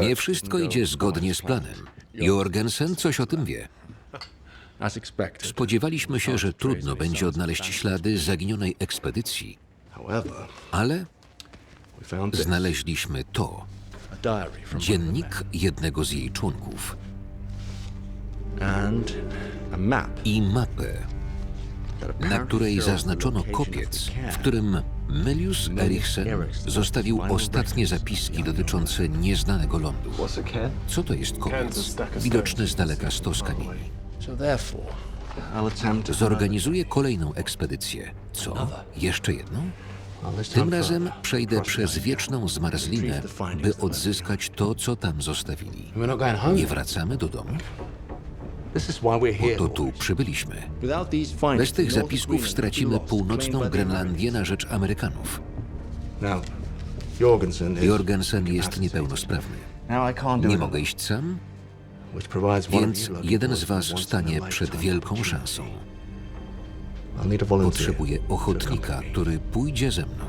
Nie wszystko idzie zgodnie z planem. Jorgensen coś o tym wie. Spodziewaliśmy się, że trudno będzie odnaleźć ślady zaginionej ekspedycji, ale znaleźliśmy to. Dziennik jednego z jej członków i mapę, na której zaznaczono kopiec, w którym Melius Eriksen zostawił ostatnie zapiski dotyczące nieznanego lądu. Co to jest kopiec? Widoczny z daleka stos kamieni. Zorganizuję kolejną ekspedycję. Co? Jeszcze jedną? Tym razem przejdę przez wieczną zmarzlinę, by odzyskać to, co tam zostawili. Nie wracamy do domu? To tu przybyliśmy. Bez tych zapisków stracimy północną Grenlandię na rzecz Amerykanów. Jorgensen jest niepełnosprawny. Nie mogę iść sam, więc jeden z was stanie przed wielką szansą. Potrzebuję ochotnika, który pójdzie ze mną.